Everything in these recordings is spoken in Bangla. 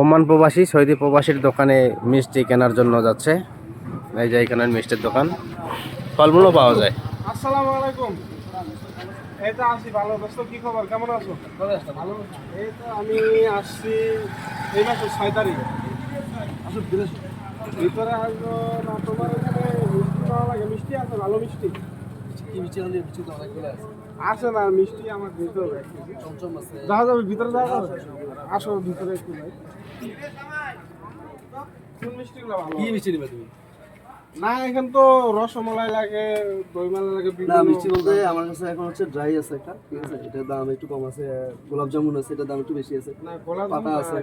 ওমান প্রবাসী সৌদি প্রবাসীর দোকানে মিষ্টি কেনার জন্য যাচ্ছে। এই যে এখানের মিষ্টির দোকান। ফলমূলও পাওয়া যায়। আসসালামু আলাইকুম। এই তো ভালো দোস্ত কি খবর? কেমন আছো? ভালো এই তো আমি আসছি এই মাসের ছয় তারিখে। আসো ভিতরে আসব না তোমার এখানে মিষ্টি পাওয়া লাগে? মিষ্টি আছে ভালো মিষ্টি। কি মিষ্টি আনলি মিষ্টি তো অনেকগুলো আছে। আছে না মিষ্টি আমার দিতে হবে চমচম যাওয়া যাবে ভিতরে যাওয়া যাবে। আসো ভিতরে একটু ভাই কোন মিষ্টিগুলো ভালো কি মিষ্টি নিবে তুমি? না এখন তো রসমালাই লাগে দইমালাই লাগে না মিষ্টি বলতে আমার কাছে এখন হচ্ছে ড্রাই আছে একটা ঠিক আছে? এটার দাম একটু কম আছে গোলাপ জামুন আছে এটার দাম একটু বেশি আছে। পাতা আছে।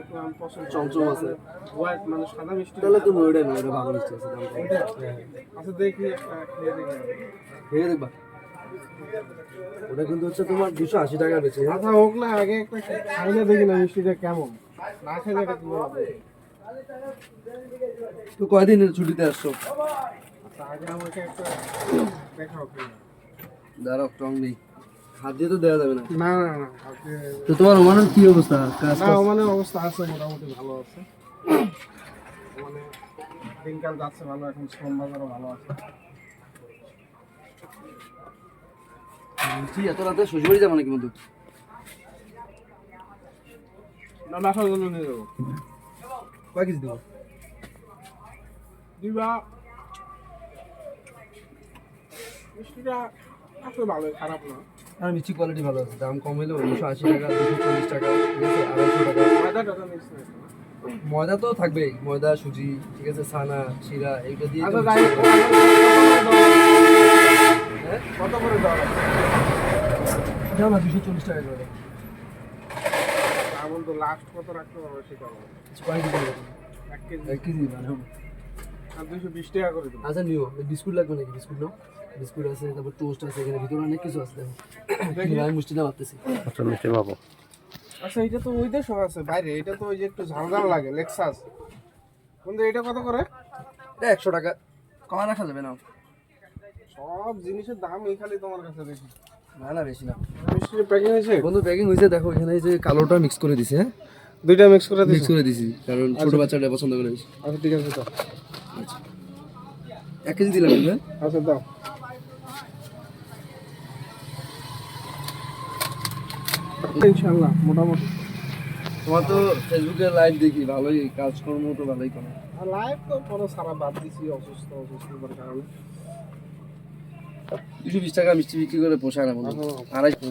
চমচম আছে। হোয়াইট মানে সাদা মিষ্টি। তাহলে তুমি ওইটাই না ওটা ভালো মিষ্টি আছে দাম আচ্ছা দেখি একটা খেয়ে দেখি। খেয়ে দেখবা। ওটা কিন্তু হচ্ছে তোমার দুশো আশি টাকা বেশি হ্যাঁ? আচ্ছা হোক না আগে একটা খাইলে দেখি না মিষ্টিটা কেমন। না এটা কি বলব? তো কয়দিন ছুটিতে আসছো? আচ্ছা আগে আমাকে একটা দেখাও কিনা। দাঁড়াও টং নেই। হাত দিয়ে তো দেওয়া যাবে না। না না না তো তোমার ওমানের কি অবস্থা? কাজ না মানে অবস্থা আছে মোটামুটি ভালো আছে। মানে দিনকাল যাচ্ছে ভালো এখন শ্রম বাজারও ভালো আছে। এত রাতে শ্বশুরবাড়ি যাব নাকি বন্ধু? না বাসার জন্য নিয়ে যাব। কয় কেজি দেবো? দিবা মিষ্টিটা আসলে ভালো খারাপ না। আর মিষ্টি কোয়ালিটি ভালো আছে দাম কম হলেও দুশো আশি টাকা দুশো চল্লিশ টাকা আড়াইশো টাকা। ময়দা টাদা মিক্স ময়দা তো থাকবেই ময়দা সুজি ঠিক আছে ছানা শিরা এইটা দিয়ে আচ্ছা তো যাই মিষ্টি হোক, করে। হ্যাঁ? কত করে দেওয়া লাগবে না দুশো চল্লিশ টাকা করে তো লাস্ট কত রাখতে পারব সেটা কেজি এক কেজি। এক কেজি আর দুশো বিশ টাকা করে দেবো। আচ্ছা নিও। বিস্কুট লাগবে নাকি? বিস্কুট নাও। বিস্কুট আছে তারপর টোস্ট আছে এখানে ভিতরে অনেক কিছু আছে দেখো। আমি মুষ্টিটা ভাবতেছি। আচ্ছা মিষ্টি পাবো আচ্ছা এটা তো ওই দেশও আছে বাইরে। এটা তো ওই যে একটু ঝাল ঝাল লাগে লেক্সাস কিন্তু এটা কত করে? এটা একশো টাকা। কমা রাখা যাবে না। সব জিনিসের দাম এই খালি তোমার কাছে দেখি। না না বেশি না। মিষ্টির প্যাকিং হয়েছে? বন্ধু প্যাকিং হয়েছে দেখো এখানে এই যে কালোটা মিক্স করে দিছে হ্যাঁ? দুইটা মিক্স করে মিক্স করে দিছি কারণ ছোট বাচ্চাটা পছন্দ করে। আচ্ছা ঠিক আছে তো এক কেজি দিলাম হ্যাঁ আচ্ছা দাও। ইনশাল্লাহ মোটামুটি। তোমার তো ফেসবুকে লাইভ দেখি ভালোই কাজকর্ম তো ভালোই করে। লাইভ তো পরে সারা বাদ দিছি অসুস্থ অসুস্থ করে কারণে। দুশো বিশ টাকা মিষ্টি বিক্রি করে পোষায় না বন্ধু। আড়াইশো